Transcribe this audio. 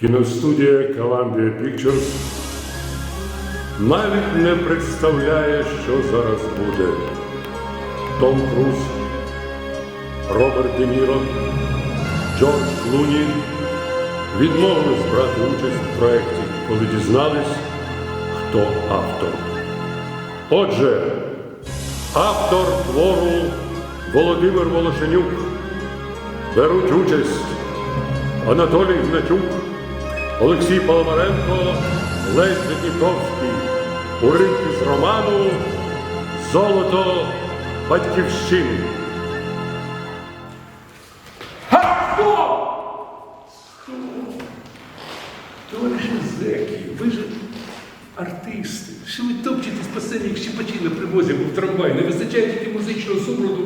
Кіностудія Columbia Pictures навіть не представляє, що зараз буде. Том Круз, Роберт Де Ніро, Джордж Клуні відмовились брати участь в проєкті, коли дізнались, хто автор. Отже, автор твору Володимир Волошенюк беруть участь Анатолій Гнатюк, Олексій Паламаренко, Лесь Дніпровський, уривки з роману Золото Батьківщини. Товариші зеки, ви ж артисти. Що ви топчетесь по сцені, як щепачі на привозі в трамваї? Не вистачає тільки музичного супроводу